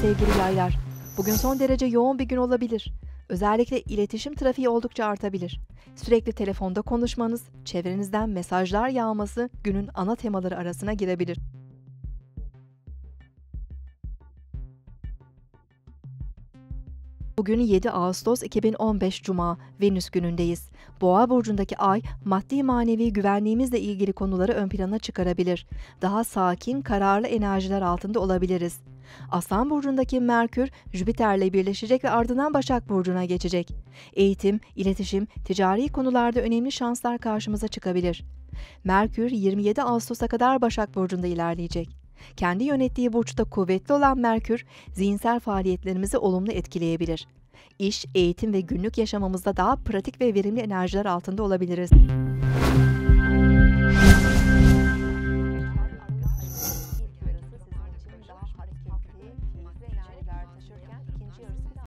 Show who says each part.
Speaker 1: sevgili yaylar. Bugün son derece yoğun bir gün olabilir. Özellikle iletişim trafiği oldukça artabilir. Sürekli telefonda konuşmanız, çevrenizden mesajlar yağması günün ana temaları arasına girebilir. Bugün 7 Ağustos 2015 Cuma, Venüs günündeyiz. Boğa burcundaki ay, maddi manevi güvenliğimizle ilgili konuları ön plana çıkarabilir. Daha sakin, kararlı enerjiler altında olabiliriz. Aslan burcundaki Merkür, Jüpiter'le birleşecek ve ardından Başak burcuna geçecek. Eğitim, iletişim, ticari konularda önemli şanslar karşımıza çıkabilir. Merkür 27 Ağustos'a kadar Başak burcunda ilerleyecek. Kendi yönettiği burçta kuvvetli olan Merkür, zihinsel faaliyetlerimizi olumlu etkileyebilir. İş, eğitim ve günlük yaşamımızda daha pratik ve verimli enerjiler altında olabiliriz.